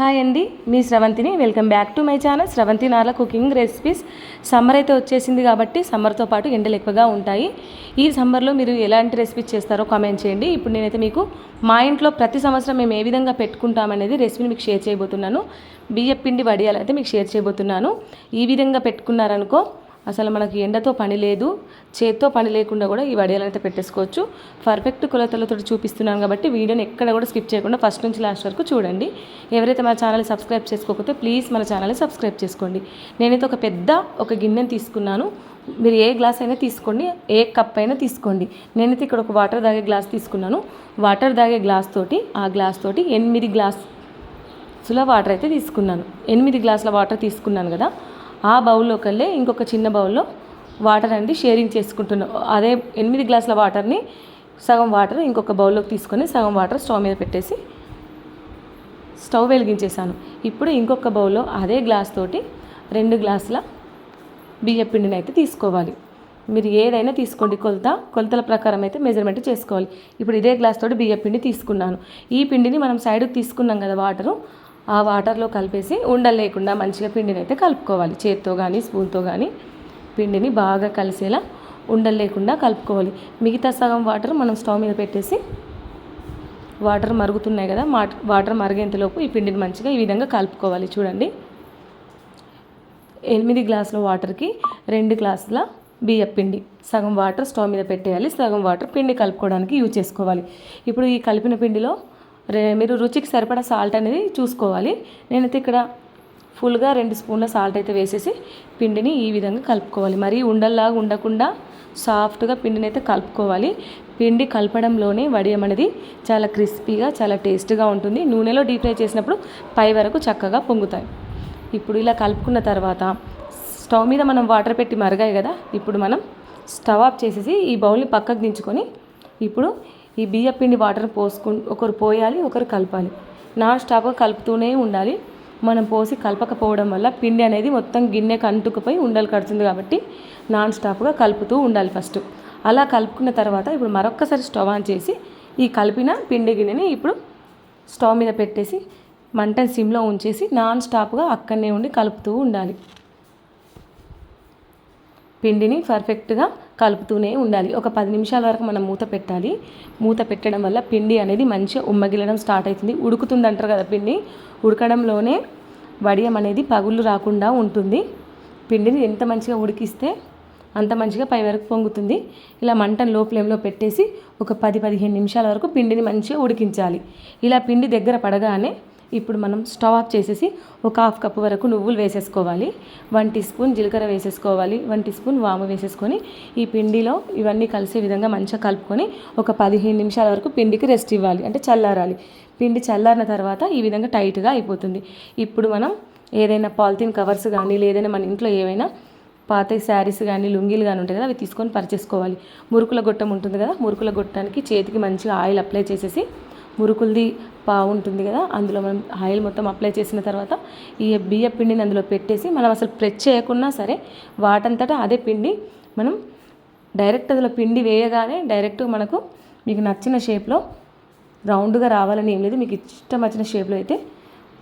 Hi అండి మీ స్రవంతిని. Welcome back to my channel. Sravanthi Narla cooking recipes. Summer అయితే వచ్చేసింది కాబట్టి సమ్మర్తో పాటు ఎండలు ఎక్కువగా ఉంటాయి. ఈ సమ్మర్లో మీరు ఎలాంటి రెసిపీస్ చేస్తారో కామెంట్ చేయండి. ఇప్పుడు నేనైతే మీకు మా ఇంట్లో ప్రతి సంవత్సరం మేము ఏ విధంగా పెట్టుకుంటామనేది రెసిపీని మీకు షేర్ చేయబోతున్నాను. బియ్య పిండి వడియాలైతే మీకు షేర్ చేయబోతున్నాను. ఈ విధంగా పెట్టుకున్నారనుకో అసలు మనకి ఎండతో పని లేదు చేత్తో పని లేకుండా కూడా ఈ వడియాలు అయితే పెట్టేసుకోవచ్చు. పర్ఫెక్ట్ కొలతలతో చూపిస్తున్నాను కాబట్టి వీడియోని ఎక్కడ కూడా స్కిప్ చేయకుండా ఫస్ట్ నుంచి లాస్ట్ వరకు చూడండి. ఎవరైతే మన ఛానల్ సబ్స్క్రైబ్ చేసుకోకపోతే ప్లీజ్ మన ఛానల్ని సబ్స్క్రైబ్ చేసుకోండి. నేనైతే ఒక పెద్ద ఒక గిన్నెని తీసుకున్నాను. మీరు ఏ గ్లాస్ అయినా తీసుకోండి ఏ కప్ అయినా తీసుకోండి. నేనైతే ఇక్కడ ఒక వాటర్ తాగే గ్లాస్ తీసుకున్నాను. వాటర్ తాగే గ్లాస్ తోటి ఆ గ్లాస్ తోటి ఎనిమిది గ్లాసుల వాటర్ అయితే తీసుకున్నాను. ఎనిమిది గ్లాసుల వాటర్ తీసుకున్నాను కదా. ఆ బౌల్లో కల్లే ఇంకొక చిన్న బౌల్లో వాటర్ అండి షేరింగ్ చేసుకుంటున్నాం. అదే ఎనిమిది గ్లాసుల వాటర్ని సగం వాటర్ ఇంకొక బౌల్లోకి తీసుకొని సగం వాటర్ స్టవ్ మీద పెట్టేసి స్టవ్ వెలిగించేసాను ఇప్పుడు ఇంకొక బౌల్లో అదే గ్లాస్ తోటి రెండు గ్లాసుల బియ్య పిండిని అయితే తీసుకోవాలి. మీరు ఏదైనా తీసుకోండి. కొలత కొలతల ప్రకారం అయితే మెజర్మెంట్ చేసుకోవాలి. ఇప్పుడు ఇదే గ్లాస్ తోటి బియ్య పిండి తీసుకున్నాను. ఈ పిండిని మనం సైడ్కి తీసుకున్నాం కదా వాటరు ఆ వాటర్లో కలిపేసి ఉండలు లేకుండా మంచిగా పిండిని అయితే కలుపుకోవాలి. చేత్తో కానీ స్పూన్తో కానీ పిండిని బాగా కలిసేలా ఉండలు లేకుండా కలుపుకోవాలి. మిగతా సగం వాటర్ మనం స్టవ్ మీద పెట్టేసి వాటర్ మరుగుతున్నాయి కదా వాటర్ మరిగేంతలోపు ఈ పిండిని మంచిగా ఈ విధంగా కలుపుకోవాలి. చూడండి. ఎనిమిది గ్లాసుల వాటర్కి రెండు గ్లాసుల బియ్య పిండి సగం వాటర్ స్టవ్ మీద పెట్టేయాలి. సగం వాటర్ పిండి కలుపుకోవడానికి యూజ్ చేసుకోవాలి. ఇప్పుడు ఈ కలిపిన పిండిలో మీరు రుచికి సరిపడా సాల్ట్ అనేది చూసుకోవాలి. నేనైతే ఇక్కడ ఫుల్గా రెండు స్పూన్ల సాల్ట్ అయితే వేసేసి పిండిని ఈ విధంగా కలుపుకోవాలి. మరీ ఉండల్లాగా ఉండకుండా సాఫ్ట్గా పిండిని అయితే కలుపుకోవాలి. పిండి కలపడంలోనే వడియం అనేది చాలా క్రిస్పీగా చాలా టేస్ట్గా ఉంటుంది. నూనెలో డీప్ ఫ్రై చేసినప్పుడు పై వరకు చక్కగా పొంగుతాయి. ఇప్పుడు ఇలా కలుపుకున్న తర్వాత స్టవ్ మీద మనం వాటర్ పెట్టి మరగాయి కదా. ఇప్పుడు మనం స్టవ్ ఆఫ్ చేసేసి ఈ బౌల్ని పక్కకు దించుకొని ఇప్పుడు ఈ బియ్య పిండి వాటర్ పోసుకు ఒకరు పోయాలి ఒకరు కలపాలి. నాన్ స్టాప్గా కలుపుతూనే ఉండాలి. మనం పోసి కలపకపోవడం వల్ల పిండి అనేది మొత్తం గిన్నెకి అంటుకుపోయి ఉండలు కడుతుంది కాబట్టి నాన్ స్టాప్గా కలుపుతూ ఉండాలి ఫస్ట్. అలా కలుపుకున్న తర్వాత ఇప్పుడు మరొక్కసారి స్టవ్ ఆన్ చేసి ఈ కలిపిన పిండి గిన్నెని ఇప్పుడు స్టవ్ మీద పెట్టేసి మంటని సిమ్లో ఉంచేసి నాన్ స్టాప్గా అక్కడనే ఉండి కలుపుతూ ఉండాలి. పిండిని పర్ఫెక్ట్గా కలుపుతూనే ఉండాలి. ఒక పది నిమిషాల వరకు మనం మూత పెట్టాలి. మూత పెట్టడం వల్ల పిండి అనేది మంచిగా ఉమ్మగిలడం స్టార్ట్ అవుతుంది. ఉడుకుతుంది అంటారు కదా పిండి. ఉడకడంలోనే వడియం అనేది పగుళ్ళు రాకుండా ఉంటుంది. పిండిని ఎంత మంచిగా ఉడికిస్తే అంత మంచిగా పై వరకు పొంగుతుంది. ఇలా మంటను లో ఫ్లేమ్లో పెట్టేసి ఒక పది పదిహేను నిమిషాల వరకు పిండిని మంచిగా ఉడికించాలి. ఇలా పిండి దగ్గర పడగానే ఇప్పుడు మనం స్టవ్ ఆఫ్ చేసేసి ఒక హాఫ్ కప్ వరకు నువ్వులు వేసేసుకోవాలి. వన్ టీ స్పూన్ జీలకర్ర వేసేసుకోవాలి. వన్ టీ స్పూన్ వాము వేసేసుకొని ఈ పిండిలో ఇవన్నీ కలిసే విధంగా మంచిగా కలుపుకొని ఒక పదిహేను నిమిషాల వరకు పిండికి రెస్ట్ ఇవ్వాలి. అంటే చల్లారాలి. పిండి చల్లారిన తర్వాత ఈ విధంగా టైట్గా అయిపోతుంది. ఇప్పుడు మనం ఏదైనా పాలిథిన్ కవర్స్ కానీ లేదైనా మన ఇంట్లో ఏవైనా పాత శారీస్ కానీ లుంగీలు కానీ ఉంటాయి కదా అవి తీసుకొని పరిచేసుకోవాలి. మురుకుల గొట్టం ఉంటుంది కదా మురుకుల గొట్టానికి చేతికి మంచిగా ఆయిల్ అప్లై చేసేసి మురుకులది పావు ఉంటుంది కదా అందులో మనం ఆయిల్ మొత్తం అప్లై చేసిన తర్వాత ఈ బియ్య పిండిని అందులో పెట్టేసి మనం అసలు ప్రెస్ చేయకున్నా సరే వాటంతటా అదే పిండి మనం డైరెక్ట్ అందులో పిండి వేయగానే డైరెక్ట్ మనకు మీకు నచ్చిన షేప్లో రౌండ్గా రావాలని ఏం లేదు. మీకు ఇష్టం వచ్చిన షేప్లో అయితే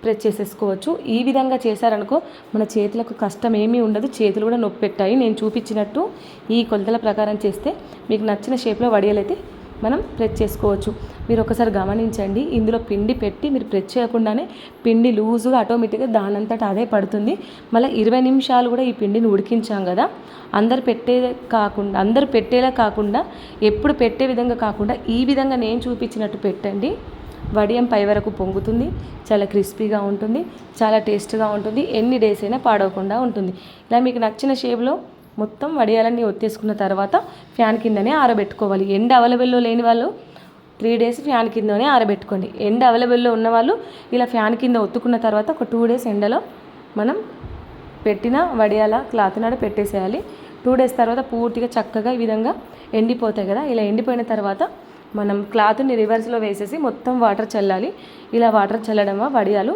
ప్రెస్ చేసేసుకోవచ్చు. ఈ విధంగా చేశారనుకో మన చేతులకు కష్టం ఏమీ ఉండదు. చేతులు కూడా నొప్పి పెట్టాయి నేను చూపించినట్టు ఈ కొలతల ప్రకారం చేస్తే మీకు నచ్చిన షేప్లో వడియాలైతే మనం ప్రెస్ చేసుకోవచ్చు. మీరు ఒకసారి గమనించండి. ఇందులో పిండి పెట్టి మీరు ప్రెస్ చేయకుండానే పిండి లూజుగా ఆటోమేటిక్గా దానంతట అదే పడుతుంది. మళ్ళీ ఇరవై నిమిషాలు కూడా ఈ పిండిని ఉడికించాం కదా. అందరు పెట్టే కాకుండా అందరు పెట్టేలా కాకుండా ఎప్పుడు పెట్టే విధంగా కాకుండా ఈ విధంగా నేను చూపించినట్టు పెట్టండి. వడియం పై వరకు పొంగుతుంది. చాలా క్రిస్పీగా ఉంటుంది. చాలా టేస్ట్గా ఉంటుంది. ఎన్ని డేస్ అయినా పాడవకుండా ఉంటుంది. ఇలా మీకు నచ్చిన షేప్లో మొత్తం వడియాలన్నీ ఒత్తేసుకున్న తర్వాత ఫ్యాన్ కిందనే ఆరబెట్టుకోవాలి. ఎండ అవైలబుల్లో లేని వాళ్ళు త్రీ డేస్ ఫ్యాన్ కిందనే ఆరబెట్టుకోండి. ఎండ అవైలబుల్లో ఉన్నవాళ్ళు ఇలా ఫ్యాన్ కింద ఒత్తుకున్న తర్వాత ఒక టూ డేస్ ఎండలో మనం పెట్టిన వడియాల క్లాత్ నాడ పెట్టేసేయాలి. టూ డేస్ తర్వాత పూర్తిగా చక్కగా ఈ విధంగా ఎండిపోతాయి కదా. ఇలా ఎండిపోయిన తర్వాత మనం క్లాత్ని రివర్స్లో వేసేసి మొత్తం వాటర్ చల్లాలి. ఇలా వాటర్ చల్లడం వడియాలు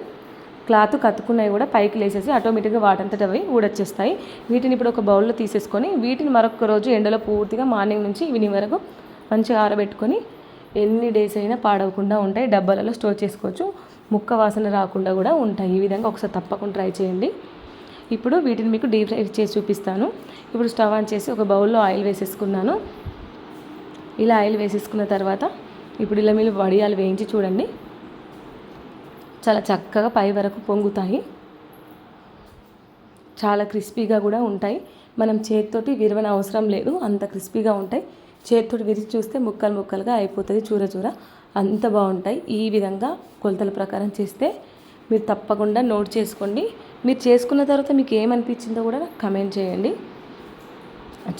క్లాత్ కత్తుకున్నవి కూడా పైకి లేసేసి ఆటోమేటిక్గా వాటంతట అవి ఊడొచ్చేస్తాయి. వీటిని ఇప్పుడు ఒక బౌల్లో తీసేసుకొని వీటిని మరొక రోజు ఎండలో పూర్తిగా మార్నింగ్ నుంచి ఈవినింగ్ వరకు మంచిగా ఆరబెట్టుకొని ఎన్ని డేస్ అయినా పాడవకుండా ఉంటాయి. డబ్బాలలో స్టోర్ చేసుకోవచ్చు. ముక్క వాసన రాకుండా కూడా ఉంటాయి. ఈ విధంగా ఒకసారి తప్పకుండా ట్రై చేయండి. ఇప్పుడు వీటిని మీకు డీప్ ఫ్రై చేసి చూపిస్తాను. ఇప్పుడు స్టవ్ ఆన్ చేసి ఒక బౌల్లో ఆయిల్ వేసేసుకున్నాను. ఇలా ఆయిల్ వేసేసుకున్న తర్వాత ఇప్పుడు ఇలా మీరు వడియాలు వేయించి చూడండి. చాలా చక్కగా పై వరకు పొంగుతాయి. చాలా క్రిస్పీగా కూడా ఉంటాయి. మనం చేతితోటి విరవన అవసరం లేదు. అంత క్రిస్పీగా ఉంటాయి. చేతితోటి విరిచి చూస్తే ముక్కలు ముక్కలుగా అయిపోతుంది చూర చూర. అంత బాగుంటాయి. ఈ విధంగా కొలతల ప్రకారం చేస్తే మీరు తప్పకుండా నోట్ చేసుకోండి. మీరు చేసుకున్న తర్వాత మీకు ఏమనిపించిందో కూడా కమెంట్ చేయండి.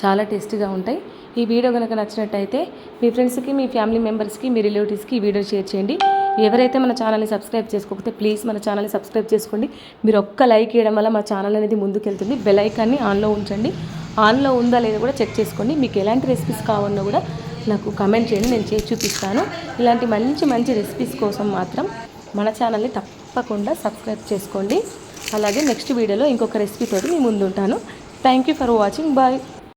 చాలా టేస్టీగా ఉంటాయి. ఈ వీడియో కనుక నచ్చినట్టయితే మీ ఫ్రెండ్స్కి మీ ఫ్యామిలీ మెంబర్స్కి మీ రిలేటివ్స్కి ఈ వీడియో షేర్ చేయండి. ఎవరైతే మన ఛానల్ని సబ్స్క్రైబ్ చేసుకోకపోతే ప్లీజ్ మన ఛానల్ని సబ్స్క్రైబ్ చేసుకోండి. మీరు ఒక్క లైక్ వేయడం వల్ల మా ఛానల్ అనేది ముందుకెళ్తుంది. బెల్ ఐకాన్ని ఆన్లో ఉంచండి. ఆన్లో ఉందా లేదా కూడా చెక్ చేసుకోండి. మీకు ఎలాంటి రెసిపీస్ కావాలన్నా కూడా నాకు కమెంట్ చేయండి. నేను చేసి చూపిస్తాను. ఇలాంటి మంచి మంచి రెసిపీస్ కోసం మాత్రం మన ఛానల్ని తప్పకుండా సబ్స్క్రైబ్ చేసుకోండి. అలాగే నెక్స్ట్ వీడియోలో ఇంకొక రెసిపీతో మీ ముందుంటాను. Thank you for watching bye